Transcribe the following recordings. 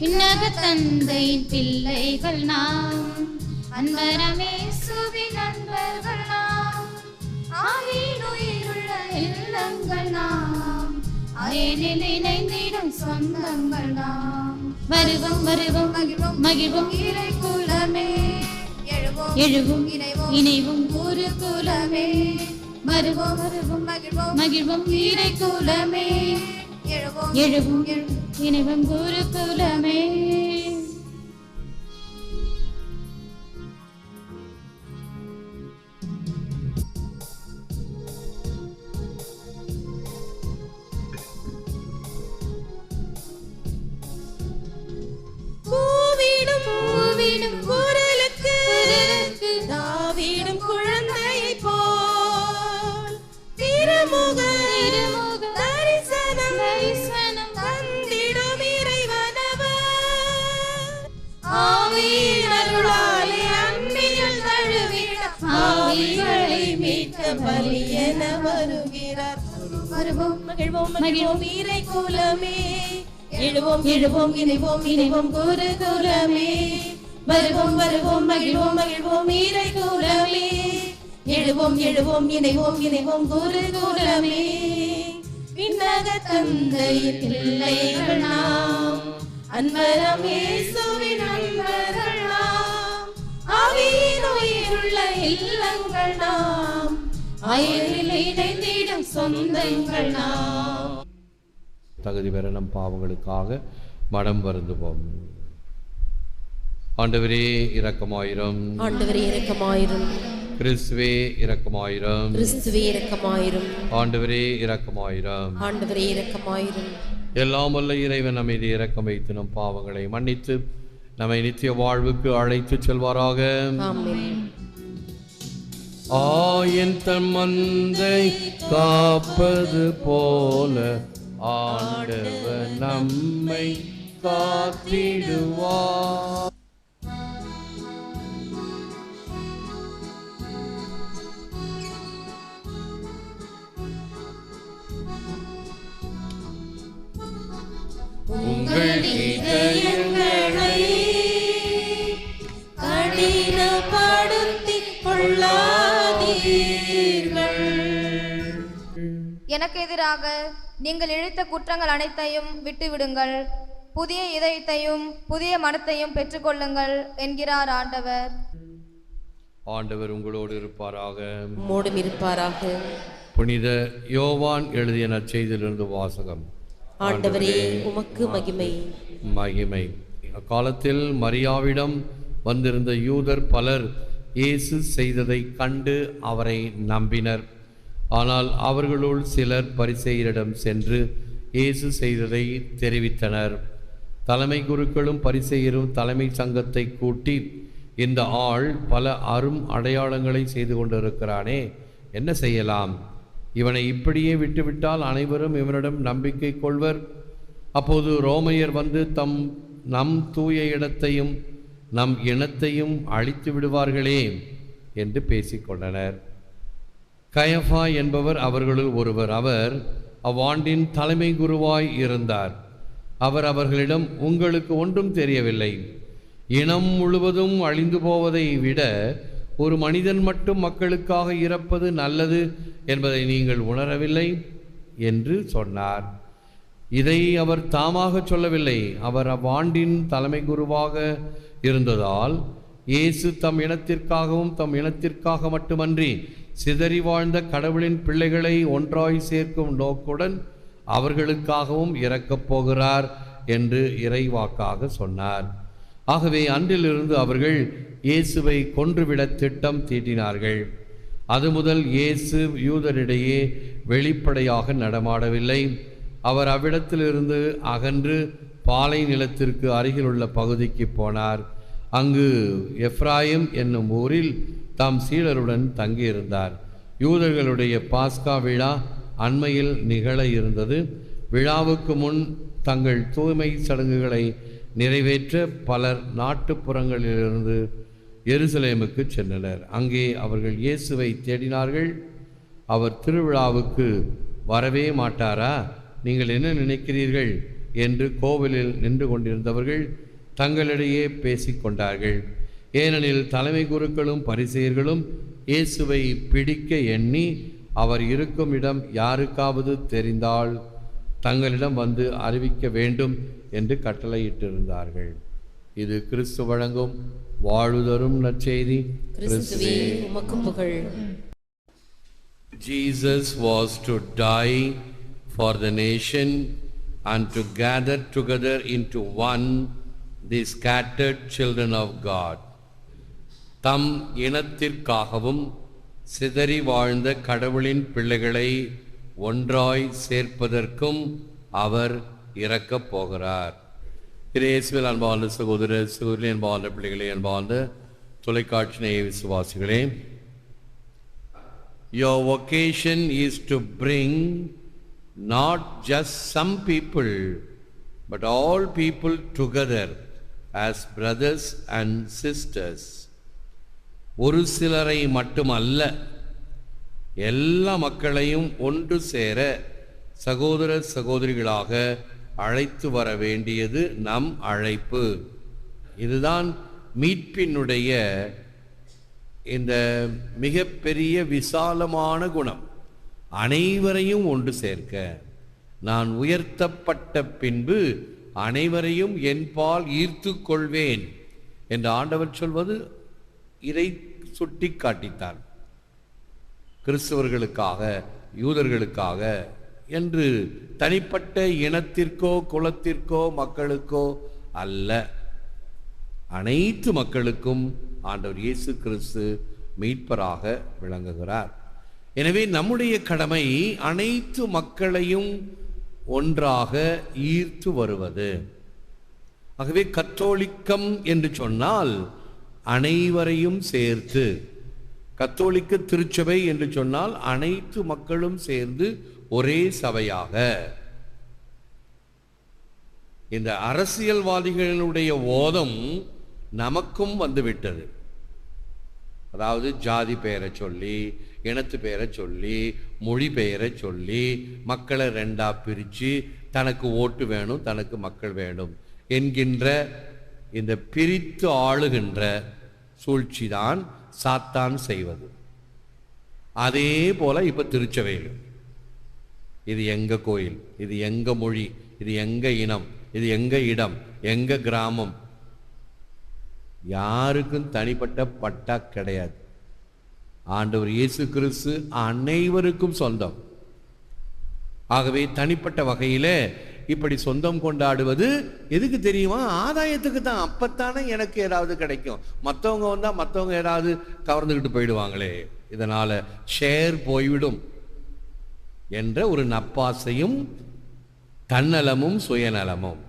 விண்ணக தந்தையின் பிள்ளைகள் நாம். அன்பரமே சுவின் நண்பர்கள் நாம். ஆவியின் உயிருள்ள இல்லங்கள் நாம். அயனில் இணைந்திடும் சொந்தங்கள் நாம். வருவோம் வருவோம் மகிழ்வோம் மகிழ்வோம் இறை குலமே. எழுவோம் எழுவோம் இணைவோம் குரு குலமே. வருவோம் வருவோம் மகிழ்வோம் மகிழ்வோம் இறை குலமே. எழுவோம் எழுவோம் இணைவோம் குரு குலமே பூவிடும் பூவிடும் வருவோம் மகிழ்வோம். இறை குலமே எழுவோம் எழுவோம் இணைவோம் இணைவோம் குரு குலமே வருவோம் வருவோம் மகிழ்வோம் மகிழ்வோம் இறை குலமே எழுவோம் எழுவோம் இணைவோம் இணைவோம் குரு குலமே விண்ணக தந்தையின் பிள்ளைகள் நாம். அன்பரம் இயேசுவின் அன்பர்கள் நாம். ஆவியின் உயிருள்ள இல்லங்கள் நாம். அயலில் இணைந்திடும் சொந்தங்கள் தகுதி பெற நம் பாவங்களுக்காக மனம் வருந்துவோம். ஆண்டவரே இரக்கமாயிரம். ஆண்டவரே இரக்கமாயிரும். கிறிஸ்துவே இரக்கமாயிரம். கிறிஸ்துவே இரக்கமாயிரும். ஆண்டவரே இரக்கமாயிரம். ஆண்டவரே இரக்கமாயிரும். எல்லாம் வல்ல இறைவன் நம்மை இரக்கம் வைத்து நம் பாவங்களை மன்னித்து நம்மை நித்திய வாழ்வுக்கு அழைத்து செல்வாராக. ஆயன் தன் மந்தை காப்பது போல ஆண்டவர் நம்மை காத்திடுவார். உங்கள் இதயங்களை எனக்கு எதிராக நீங்கள் இழைத்த குற்றங்கள் அனைத்தையும் விட்டுவிடுங்கள். புதிய இதயத்தையும் புதிய மனத்தையும் பெற்றுக்கொள்ளுங்கள் என்கிறார் ஆண்டவர். ஆண்டவர் உங்களோடு இருப்பாராக. மூடும் இருப்பாராக. புனித யோவான் எழுதிய நற்செய்தியிலிருந்து வாசகம். ஆண்டவரே உமக்கு மகிமை. மகிமை. அக்காலத்தில் மரியாவிடம் வந்திருந்த யூதர் பலர் இயேசு செய்ததை கண்டு அவரை நம்பினர். ஆனால் அவர்களுள் சிலர் பரிசெயரிடம் சென்று இயேசு செய்ததை தெரிவித்தனர். தலைமை குருக்களும் பரிசெயரும் தலைமை சங்கத்தை கூட்டி இந்த ஆள் பல அரும் அடையாளங்களை செய்து கொண்டிருக்கிறானே என்ன செய்யலாம்? இவனை இப்படியே விட்டுவிட்டால் அனைவரும் இவனிடம் நம்பிக்கை கொள்வர். அப்போது ரோமையர் வந்து தம் நம் தூய இடத்தையும் நம் இனத்தையும் அழித்து விடுவார்களே என்று பேசிக்கொண்டனர். கயஃபா என்பவர் அவர்களுள் ஒருவர். அவர் அவ்வாண்டின் தலைமை குருவாய் இருந்தார். அவர் அவர்களிடம் உங்களுக்கு ஒன்றும் தெரியவில்லை. இனம் முழுவதும் அழிந்து போவதை விட ஒரு மனிதன் மட்டும் மக்களுக்காக இறப்பது நல்லது என்பதை நீங்கள் உணரவில்லை? என்று சொன்னார். இதை அவர் தாமாக சொல்லவில்லை. அவர் அவ்வாண்டின் தலைமை குருவாக இருந்ததால் இயேசு தம் இனத்திற்காகவும் தம் இனத்திற்காக மட்டுமன்றி சிதறி வாழ்ந்த கடவுளின் பிள்ளைகளை ஒன்றாய் சேர்க்கும் நோக்குடன் அவர்களுக்காகவும் இறக்கப் போகிறார் என்று இறைவாக்காக சொன்னார். ஆகவே அன்றிலிருந்து அவர்கள் இயேசுவை கொன்றுவிட திட்டம் தீட்டினார்கள். அது முதல் இயேசு யூதரிடையே வெளிப்படையாக நடமாடவில்லை. அவர் அவ்விடத்திலிருந்து அகன்று பாலை நிலத்திற்கு அருகிலுள்ள பகுதிக்கு போனார். அங்கு எஃப்ராயிம் என்னும் ஊரில் தாம் சீடருடன் தங்கியிருந்தார். யூதர்களுடைய பாஸ்கா விழா அண்மையில் நிகழ இருந்தது. விழாவுக்கு முன் தங்கள் தூய்மை சடங்குகளை நிறைவேற்ற பலர் நாட்டுப்புறங்களிலிருந்து எருசலேமுக்கு சென்றனர். அங்கே அவர்கள் இயேசுவை தேடினார்கள். அவர் திருவிழாவுக்கு வரவே மாட்டாரா? நீங்கள் என்ன நினைக்கிறீர்கள்? என்று கோவிலில் நின்று கொண்டிருந்தவர்கள் தங்களிடையே பேசிக்கொண்டார்கள். ஏனெனில் தலைமை குருக்களும் பரிசெயர்களும் இயேசுவை பிடிக்க எண்ணி அவர் இருக்கும் இடம் யாருக்காவது தெரிந்தால் தங்களிடம் வந்து அறிவிக்க வேண்டும் என்று கட்டளையிட்டிருந்தார்கள். இது கிறிஸ்து வழங்கும் வாழ்வுதரும் நற்செய்தி. புகழ். Jesus was to die for the nation and to gather together into one the scattered children of God. தம் இனத்திற்காகவும் சிதறி வாழ்ந்த கடவுளின் பிள்ளைகளை ஒன்றாய் சேர்ப்பதற்கும் அவர் இறக்கப் போகிறார். இயேசுவில் அன்பார்ந்த சகோதர சகோதரி அன்பார்ந்த பிள்ளைகளே அன்பார்ந்த தொலைக்காட்சி நேய விசுவாசிகளே your occasion is to bring not just some people but all people together as brothers and sisters ஒரு சிலரை மட்டுமல்ல எல்லா மக்களையும் ஒன்று சேர சகோதர சகோதரிகளாக அழைத்து வர வேண்டியது நம் அழைப்பு. இதுதான் மீட்பினுடைய இந்த மிகப்பெரிய விசாலமான குணம். அனைவரையும் ஒன்று சேர்க்க. நான் உயர்த்தப்பட்ட பின்பு அனைவரையும் என்பால் ஈர்த்து கொள்வேன். என்று ஆண்டவர் சொல்வது இதை சுட்டி காட்டித்தார் கிறிஸ்தவர்களுக்காக யூதர்களுக்காக என்று தனிப்பட்ட இனத்திற்கோ குலத்திற்கோ மக்களுக்கோ அல்ல. அனைத்து மக்களுக்கும் ஆண்டவர் இயேசு கிறிஸ்து மீட்பராக விளங்குகிறார். எனவே நம்முடைய கடமை அனைத்து மக்களையும் ஒன்றாக ஈர்த்து வருவது. ஆகவே கத்தோலிக்கம் என்று சொன்னால் அனைவரையும் சேர்த்து கத்தோலிக்க திருச்சபை என்று சொன்னால் அனைத்து மக்களும் சேர்ந்து ஒரே சபையாக. இந்த அரசியல்வாதிகளுடைய ஓதம் நமக்கும் வந்துவிட்டது. அதாவது ஜாதி பெயரை சொல்லி இனத்து பெயரை சொல்லி மொழி பெயரை சொல்லி மக்களை ரெண்டா பிரித்து தனக்கு ஓட்டு வேணும் தனக்கு மக்கள் வேணும் என்கின்ற இந்த பிரித்து ஆளுகின்ற சூழ்ச்சி தான் சாத்தான் செய்வது. அதே போல இப்ப திருச்சபையில் இது எங்க கோயில் இது எங்க மொழி இது எங்க இனம் இது எங்க இடம் எங்க கிராமம். யாருக்கும் தனிப்பட்ட பட்டா கிடையாது. ஆண்டவர் இயேசு கிறிஸ்து அனைவருக்கும் சொந்தம். ஆகவே தனிப்பட்ட வகையில் இப்படி சொந்தம் கொண்டாடுவது எதுக்கு தெரியுமா? ஆதாயத்துக்கு தான். அப்பத்தானே எனக்கு ஏதாவது கிடைக்கும். மற்றவங்க வந்தால் மற்றவங்க ஏதாவது கவர்ந்துக்கிட்டு போயிடுவாங்களே. இதனால் ஷேர் போய்விடும் என்ற ஒரு நப்பாசையும் தன்னலமும் சுயநலமும்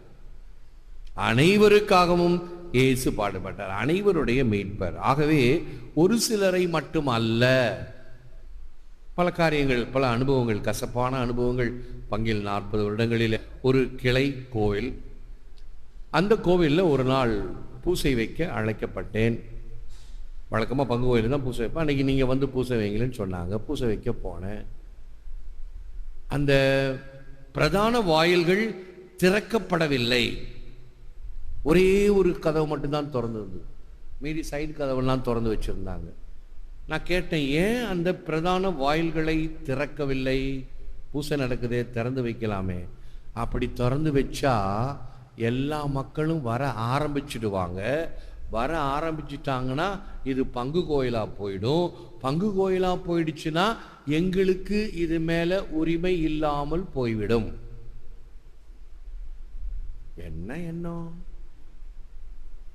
அனைவருக்காகவும் இயேசு பாடுபட்டார். அனைவருடைய மீட்பர். ஆகவே ஒரு சிலரை மட்டும் அல்ல பல காரியங்கள் பல அனுபவங்கள் கசப்பான அனுபவங்கள் பங்கில் நாற்பது வருடங்களில். ஒரு கிளை கோவில். அந்த கோவிலில் ஒரு நாள் பூசை வைக்க அழைக்கப்பட்டேன். வழக்கமாக பங்கு கோயில் தான் பூசை வைப்பேன். அன்றைக்கி நீங்கள் வந்து பூசை வைங்களேன்னு சொன்னாங்க. பூசை வைக்க போனேன். அந்த பிரதான வாயில்கள் திறக்கப்படவில்லை. ஒரே ஒரு கதவு மட்டும்தான் திறந்திருந்தது. மீதி சைடு கதவெல்லாம் திறந்து வச்சுருந்தாங்க. நான் கேட்டேன் ஏன் அந்த பிரதான வாயில்களை திறக்கவில்லை? பூசை நடக்குதே திறந்து வைக்கலாமே. அப்படி திறந்து வச்சா எல்லா மக்களும் வர ஆரம்பிச்சிடுவாங்க. வர ஆரம்பிச்சிட்டாங்கன்னா இது பங்கு கோயிலாக போயிடும். பங்கு கோயிலாக போயிடுச்சுன்னா எங்களுக்கு இது மேலே உரிமை இல்லாமல் போய்விடும். என்ன எண்ணம்?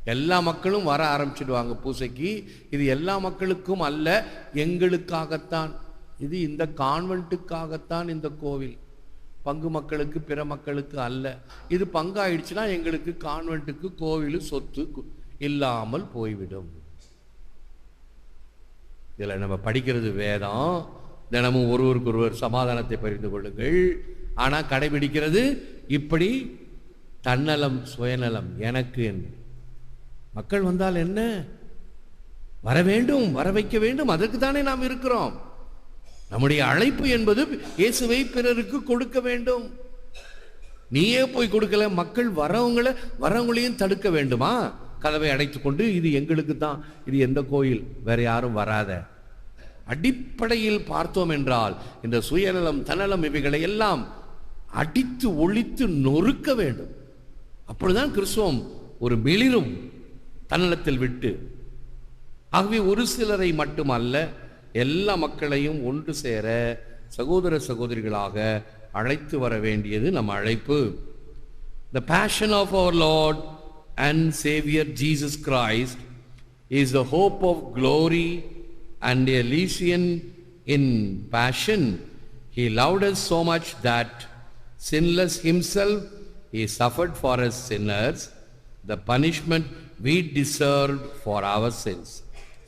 எல்லா மக்களும் வர ஆரம்பிச்சிடுவாங்க பூசைக்கு. இது எல்லா மக்களுக்கும் அல்ல எங்களுக்காகத்தான். இது இந்த கான்வென்ட்டுக்காகத்தான் இந்த கோவில். பங்கு மக்களுக்கு பிற மக்களுக்கு அல்ல. இது பங்காயிடுச்சுன்னா எங்களுக்கு கான்வென்ட்டுக்கு கோவில் சொத்து கு- இல்லாமல் போய்விடும். இதில் நம்ம படிக்கிறது வேதம். தினமும் ஒருவருக்கு ஒருவர் சமாதானத்தை பகிர்ந்து கொள்ளுங்கள். ஆனால் கடைபிடிக்கிறது இப்படி தன்னலம் சுயநலம் எனக்கு என்று. மக்கள் வந்தால் என்ன? வர வேண்டும் வர வைக்க வேண்டும் அதற்கு தானே நாம் இருக்கிறோம். நம்முடைய அழைப்பு என்பது இயேசுவை பிறருக்கு கொடுக்க வேண்டும். நீயே போய் கொடுக்கல மக்கள் வரவங்கள வரவங்களையும் தடுக்க வேண்டுமா? கதவை அடைத்து கொண்டு இது எங்களுக்கு தான் இது எந்த கோயில்? வேற யாரும் வராத. அடிப்படையில் பார்த்தோம் என்றால் இந்த சுயநலம் தனலம் இவைகளை எல்லாம் அடித்து ஒழித்து நொறுக்க வேண்டும். அப்பொழுதுதான் கிறிஸ்துவம் ஒரு மிளிரும் தன்னலத்தில் விட்டு ஆகவே ஒரு சிலரை மட்டுமல்ல எல்லா மக்களையும் ஒன்று சேர சகோதர சகோதரிகளாக அழைத்து வர வேண்டியது நம் அழைப்பு the passion of our lord and saviour Jesus Christ is the hope of glory and a lesson in passion he loved us so much that sinless himself, he suffered for us sinners the punishment we deserved for our sins.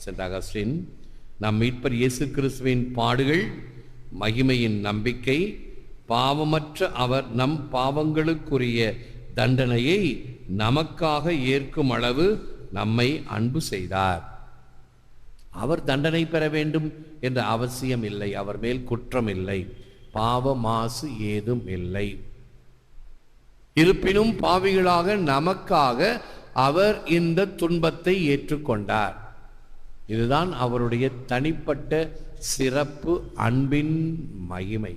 Saint Augustine நம் மீட்பர் இயேசு கிறிஸ்துவின் பாடுகள் மகிமையின் நம்பிக்கை பாவமற்ற அவர் நம் பாவங்களுக்குரிய தண்டனையை நமக்காக ஏற்கும் அளவு நம்மை அன்பு செய்தார். அவர் தண்டனை பெற வேண்டும் என்ற அவசியம் இல்லை. அவர் மேல் குற்றம் இல்லை. பாவ மாசு ஏதும் இல்லை. இருப்பினும் பாவிகளாக நமக்காக அவர் இந்த துன்பத்தை ஏற்றுக்கொண்டார். இதுதான் அவருடைய தனிப்பட்ட சிறப்பு அன்பின் மகிமை.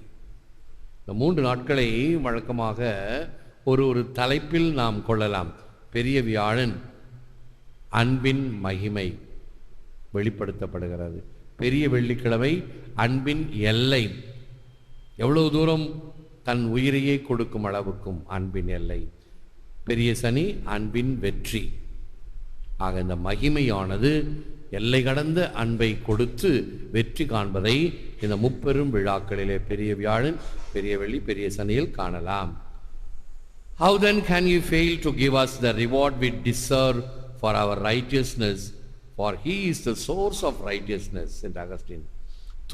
இந்த மூன்று நாட்களை வழக்கமாக ஒரு ஒரு தலைப்பில் நாம் கொள்ளலாம். பெரிய வியாழன் அன்பின் மகிமை வெளிப்படுத்தப்படுகிறது. பெரிய வெள்ளிக்கிழமை அன்பின் எல்லை. எவ்வளவு தூரம் தன் உயிரையே கொடுக்கும் அளவுக்கும் அன்பின் எல்லை. பெரிய சனி அன்பின் வெற்றி. ஆக இந்த மகிமையானது எல்லை கடந்த அன்பை கொடுத்து வெற்றி காண்பதை இந்த முப்பெரும் விழாக்களிலே பெரிய வியாழன் பெரிய வெள்ளி பெரிய சனியில் காணலாம். How then can you fail to give us the reward with deserve for our righteousness for he is the source of righteousness St. Augustine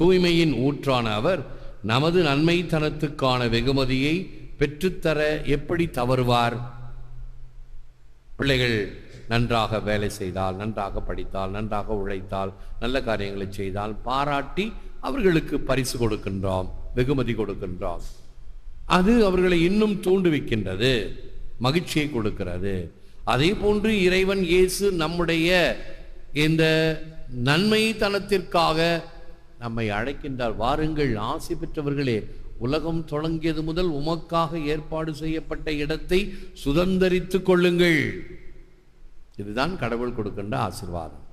தூய்மையின் ஊற்றான அவர் நமது நன்மைத்தனத்துக்கான வெகுமதியை பெற்றுத்தர எப்படி தவறுவார்? பிள்ளைகள் நன்றாக வேலை செய்தால் நன்றாக படித்தால் நன்றாக உழைத்தால் நல்ல காரியங்களை செய்தால் பாராட்டி அவர்களுக்கு பரிசு கொடுக்கின்றோம் வெகுமதி கொடுக்கின்றோம். அது அவர்களை இன்னும் தூண்டுவிக்கின்றது மகிழ்ச்சியை கொடுக்கிறது. அதே போன்று இறைவன் இயேசு நம்முடைய இந்த நன்மைத்தனத்திற்காக நம்மை அழைக்கின்றார். வாருங்கள் ஆசை பெற்றவர்களே உலகம் தொடங்கியது முதல் உமக்காக ஏற்பாடு செய்யப்பட்ட இடத்தை சுதந்தரித்துக் கொள்ளுங்கள். இதுதான் கடவுள் கொடுக்கின்ற ஆசீர்வாதம்.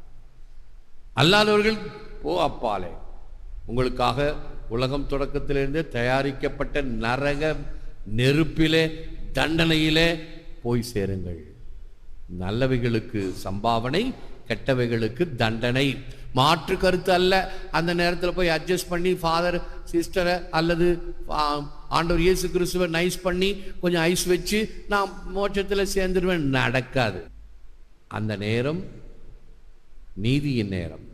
அல்லாதவர்கள் போ அப்பாலே உங்களுக்காக உலகம் தொடக்கத்திலிருந்தே தயாரிக்கப்பட்ட நரக நெருப்பிலே தண்டனையிலே போய் சேருங்கள். நல்லவைகளுக்கு சம்பாவனை கெட்டவைகளுக்கு தண்டனை. மாற்று கருத்து அல்ல. அந்த நேரத்தில் போய் அட்ஜஸ்ட் பண்ணி ஃபாதர் சிஸ்டரை அல்லது ஆண்டவர் இயேசு கிறிஸ்துவை நைஸ் பண்ணி கொஞ்சம் ஐஸ் வச்சு நான் மோட்சத்தில் சேர்ந்துருவேன். நடக்காது. அந்த நேரம் நீதியின் நேரம்.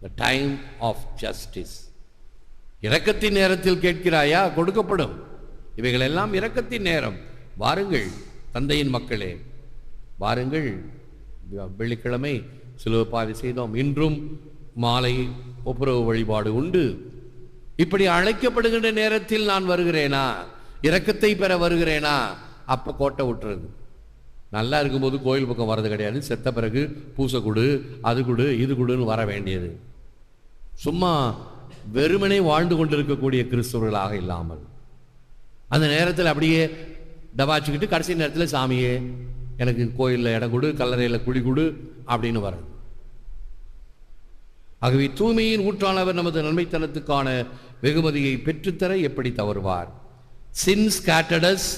த டைம் ஆஃப் ஜஸ்டிஸ் இரக்கத்தின் நேரத்தில் கேட்கிறாயா? கொடுக்கப்படும். இவைகளெல்லாம் இரக்கத்தின் நேரம். வாருங்கள் தந்தையின் மக்களே. வாருங்கள் வெள்ளிக்கிழமை சிலுவை பாதி செய்தோம். இன்றும் மாலை ஒப்புரவு வழிபாடு உண்டு. இப்படி அழைக்கப்படுகின்ற நேரத்தில் நான் வருகிறேனா? இரக்கத்தை பெற வருகிறேனா? அப்ப கோட்டை விட்டுறது நல்லா இருக்கும்போது கோயில் பக்கம் வர்றது கிடையாது. செத்த பிறகு பூசை கொடு அது கொடு இது கொடுன்னு வர வேண்டியது. சும்மா வெறுமனே வாழ்ந்து கொண்டிருக்கக்கூடிய கிறிஸ்தவர்களாக இல்லாமல். அந்த நேரத்தில் அப்படியே டபாச்சுக்கிட்டு கடைசி நேரத்தில் சாமியே எனக்கு கோயிலில் இடம் கொடு கல்லறையில் குழி கொடு அப்படின்னு வர்றது. ஆகவே தூய்மையின் ஊற்றானவர் நமது நன்மைத்தனத்துக்கான வெகுமதியை பெற்றுத்தர எப்படி தவறுவார்? Sin scattered us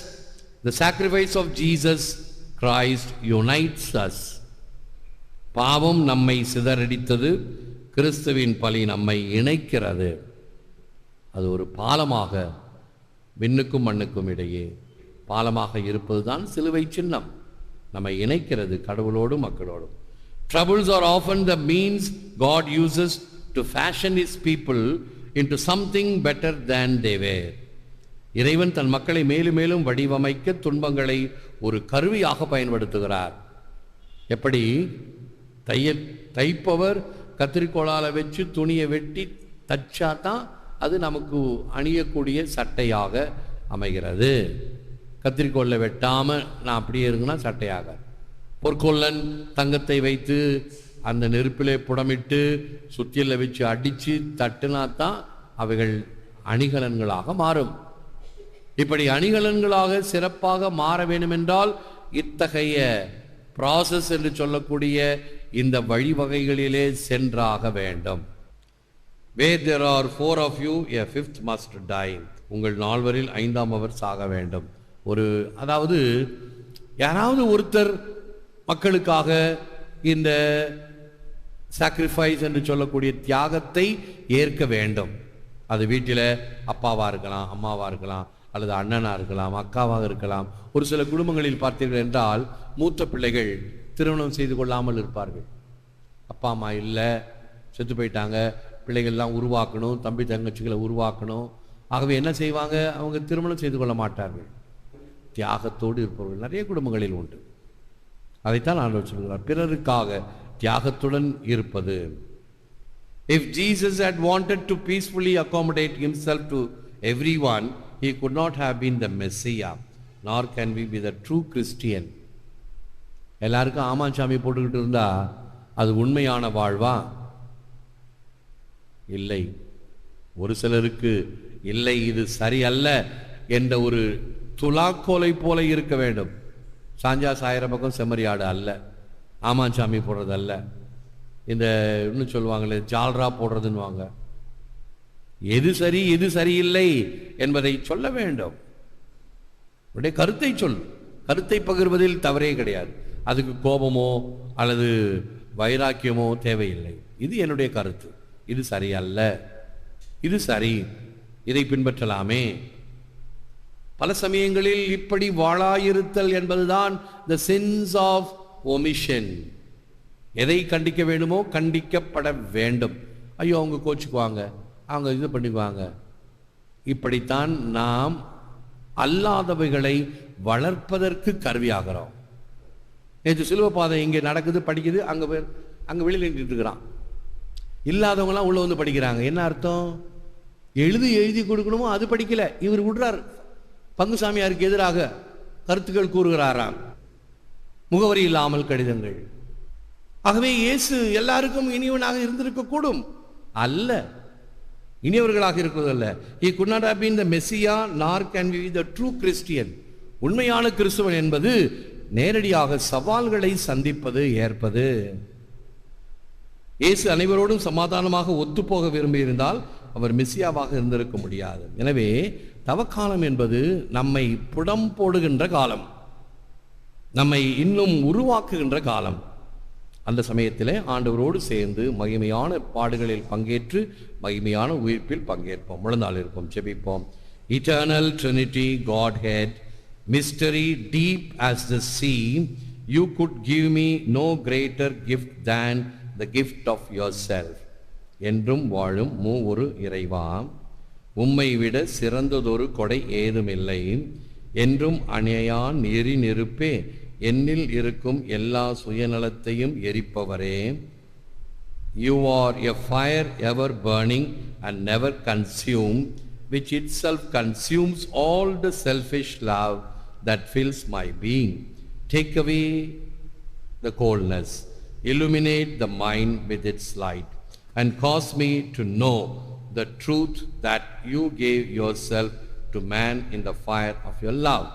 the sacrifice of Jesus Christ unites us பாவம் நம்மை சிதறடித்தது கிறிஸ்துவின் பலி நம்மை இணைக்கிறது. அது ஒரு பாலமாக விண்ணுக்கும் மண்ணுக்கும் இடையே பாலமாக இருப்பதுதான் சிலுவை சின்னம். நம்மை இணைக்கிறது கடவுளோடும் மக்களோடும். Troubles are often the means God uses to fashion us people into something better than they were இறைவன் தன் மக்களை மேலும் மேலும் வடிவமைக்க துன்பங்களை ஒரு கருவியாக பயன்படுத்துகிறார். எப்படி? தைய தைப்பவர் கத்திரிக்கோளால் வச்சு துணியை வெட்டி தச்சா தான் அது நமக்கு அணியக்கூடிய சட்டையாக அமைகிறது. கத்திரிக்கோலில் வெட்டாமல் நான் அப்படியே இருங்கன்னா சட்டையாகாது. பொற்கொல்லன் தங்கத்தை வைத்து அந்த நெருப்பிலே புடமிட்டு சுத்தியில் வச்சு அடித்து தட்டுனா தான் அவைகள் அணிகலன்களாக மாறும். இப்படி அணிகலன்களாக சிறப்பாக மாற வேண்டுமென்றால் இத்தகைய ப்ராசஸ் என்று சொல்லக்கூடிய இந்த வழிவகைகளிலே சென்றாக வேண்டும். Where there are four of you a fifth must die உங்கள் நால்வரில் ஐந்தாம் அவர் சாக வேண்டும். ஒரு அதாவது யாராவது ஒருத்தர் மக்களுக்காக இந்த சாக்ரிஃபைஸ் என்று சொல்லக்கூடிய தியாகத்தை ஏற்க வேண்டும். அது வீட்டில் அப்பாவாக இருக்கலாம் அம்மாவாக இருக்கலாம் அல்லது அண்ணனாக இருக்கலாம் அக்காவாக இருக்கலாம். ஒரு சில குடும்பங்களில் பார்த்தீர்கள் என்றால் மூத்த பிள்ளைகள் திருமணம் செய்து கொள்ளாமல் இருப்பார்கள். அப்பா அம்மா இல்லை செத்து போயிட்டாங்க பிள்ளைகள்லாம் உருவாக்கணும் தம்பி தங்கச்சிகளை உருவாக்கணும். ஆகவே என்ன செய்வாங்க? அவங்க திருமணம் செய்து கொள்ள மாட்டார்கள். தியாகத்தோடு இருப்பவர்கள் நிறைய குடும்பங்களில் உண்டு. அதைத்தான் ஆண்டவர் சொல்கிறார். பிறருக்காக தியாகத்துடன் இருப்பது. If Jesus had wanted to peacefully accommodate to every one he could not have been the Messiah nor can we be the true Christian எல்லாருக்கும் ஆமாஞ்சாமி போட்டுக்கிட்டு இருந்தா அது உண்மையான வாழ்வா? இல்லை. ஒரு சிலருக்கு இல்லை இது சரியல்ல என்ற ஒரு துலாக்கோலை போல இருக்க வேண்டும். சாஞ்சா சாயிரம் பக்கம் செம்மறியாடு அல்ல. ஆமாஞ்சாமி போடுறது அல்ல. இந்த இன்னும் சொல்லுவாங்களே ஜால்ரா போடுறதுன்னுவாங்க. எது சரி எது சரியில்லை என்பதை சொல்ல வேண்டும். உடைய கருத்தை சொல். கருத்தை பகிர்வதில் தவறே கிடையாது. அதுக்கு கோபமோ அல்லது வைராக்கியமோ தேவையில்லை. இது என்னுடைய கருத்து. இது சரியல்ல இது சரி. இதை பின்பற்றலாமே. பல சமயங்களில் இப்படி வாழாயிருத்தல் என்பதுதான் த சென்ஸ் ஆஃப் ஒமிஷன் எதை கண்டிக்க வேண்டுமோ கண்டிக்கப்பட வேண்டும். ஐயோ அவங்க கோச்சுக்குவாங்க. அவங்க இது பண்ணிக்குவாங்க. இப்படித்தான் நாம் அல்லாதவைகளை வளர்ப்பதற்கு கருவியாகிறோம். நேற்று சிலுவ பாதை இங்கே நடக்குது படிக்குது அங்கே போய் அங்கே வெளியில் நின்றுட்டு இருக்கிறான். இல்லாதவங்களாம் உள்ளே வந்து படிக்கிறாங்க. என்ன அர்த்தம்? எழுதி எழுதி கொடுக்கணுமோ அது படிக்கலை. இவர் விடுறார். பங்குசாமியாருக்கு எதிராக கருத்துக்கள் கூறுகிறாராம். முகவரி இல்லாமல் கடிதங்கள். ஆகவே இயேசு எல்லாருக்கும் இனியவனாக இருந்திருக்க கூடும் அல்ல. இனியவர்களாக இருக்கிறதல்ல he could not have been the messiah nor can we be true Christian உண்மையான கிறிஸ்துவன் என்பது நேரடியாக சவால்களை சந்திப்பது ஏற்பது. இயேசு அனைவரோடும் சமாதானமாக ஒத்துப்போக விரும்பியிருந்தால் அவர் மெஸ்ஸியாவாக இருந்திருக்க முடியாது. எனவே தவக்காலம் என்பது நம்மை புடம் போடுகின்ற காலம். நம்மை இன்னும் உருவாக்குகின்ற காலம். அந்த சமயத்தில் ஆண்டவரோடு சேர்ந்து மகிமையான பாடுகளில் பங்கேற்று மகிமையான உயிர்ப்பில் பங்கேற்போம். முழந்தால் இருப்போம் ஜெபிப்போம். Eternal Trinity Godhead mystery deep as the sea you could give me no greater gift than the gift of yourself என்றும் வாழும் மூ ஒரு இறைவா உம்மை விட சிறந்ததொரு கொடை ஏதுமில்லை என்றும் அணையான் எரி நெருப்பே என்னில் இருக்கும் எல்லா சுயநலத்தையும் எரிப்பவரே You are a fire ever burning and never consumed, which itself consumes all the selfish love that fills my being. Take away the coldness, illuminate the mind with its light, and cause me to know the truth that you gave yourself to man in the fire of your love.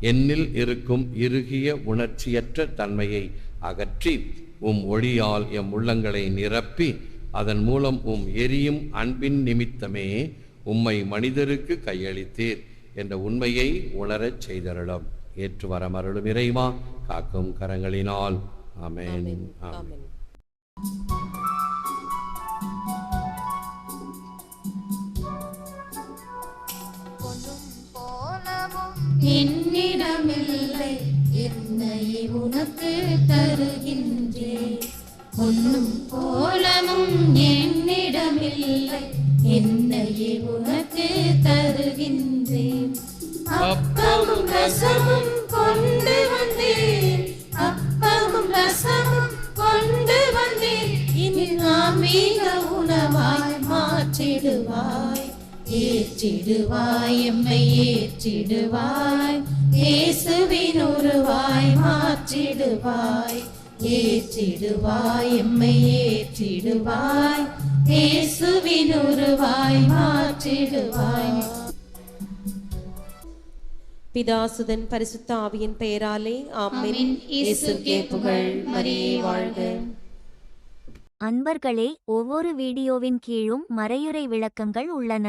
என்னில் இருக்கும் இறுகிய உணர்ச்சியற்ற தன்மையை அகற்றி உம் ஒளியால் M உள்ளங்களை நிரப்பி அதன் மூலம் உம் எரியும் அன்பின் நிமித்தமே உம்மை மனிதருக்கு கையளித்தீர் என்ற உண்மையை உணரச் செய்தருளும். ஏற்று வர மருளும் இறைவா காக்கும் கரங்களினால். ஆமென். ஆமென். என்னிடமில்லை என்னை உனக்கு தருகின்றேன் பொன்னும் கோலமும் என்னிடமில்லை என்னை உனக்கு தருகின்றேன் அப்பமும் ரசமும் கொண்டு வந்தேன் அப்பமும் ரசமும் கொண்டு வந்தேன். இனி நாம் ஆமீக உணவாய் மாற்றிடுவார் ஏற்றிடுவாய் எம்மை ஏற்றிடுவாய். இயேசுவின் உருவாய் மாற்றிடுவாய். ஏற்றிடுவாய் எம்மை ஏற்றிடுவாய். இயேசுவின் உருவாய் மாற்றிடுவாய். பிதாசுதன் பரிசுத்த ஆவியின் பெயராலே ஆமென். இயேசுக்கே புகழ், மரியே வாழ்க. அன்பர்களே ஒவ்வொரு வீடியோவின் கீழும் மறையுறை விளக்கங்கள் உள்ளன.